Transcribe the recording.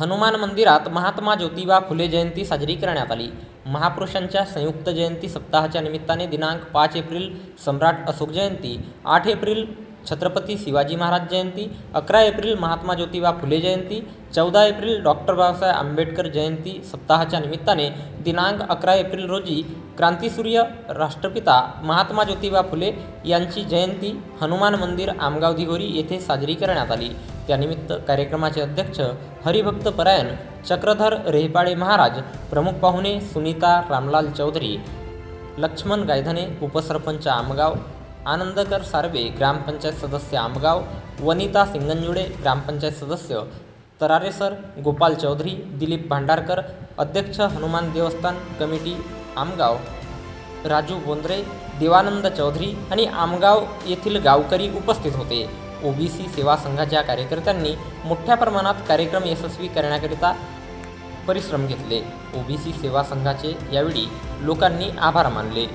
हनुमान मंदिरात महात्मा ज्योतिबा फुले जयंती साजरी करण्यात आली. महापुरुषांच्या संयुक्त जयंती सप्ताहाच्या निमित्ताने दिनांक पाच एप्रिल सम्राट अशोक जयंती आठ एप्रिल छत्रपती शिवाजी महाराज जयंती अकरा एप्रिल महात्मा ज्योतिबा फुले जयंती चौदा एप्रिल डॉक्टर बाबासाहेब आंबेडकर जयंती सप्ताहाच्या निमित्ताने दिनांक अकरा एप्रिल रोजी क्रांतिसूर्य राष्ट्रपिता महात्मा ज्योतिबा फुले यांची जयंती हनुमान मंदिर आमगाव दिघोरी येथे साजरी करण्यात आली. त्यानिमित्त कार्यक्रमाचे अध्यक्ष हरिभक्त परायण चक्रधर रेहपाळे महाराज प्रमुख पाहुणे सुनीता रामलाल चौधरी लक्ष्मण गायधने उपसरपंच आमगाव आनंदकर सार्वे ग्रामपंचायत सदस्य आमगाव वनिता सिंगंजुडे ग्रामपंचायत सदस्य तरारे सर गोपाल चौधरी दिलीप भांडारकर अध्यक्ष हनुमान देवस्थान कमिटी आमगाव राजू बोंद्रे देवानंद चौधरी आणि आमगाव येथील गावकरी उपस्थित होते. ओबीसी सेवा संघाच्या कार्यकर्त्यांनी मोठ्या प्रमाणात कार्यक्रम यशस्वी करण्याकरिता परिश्रम घेतले. ओबीसी सेवा संघाचे यावेळी लोकांनी आभार मानले.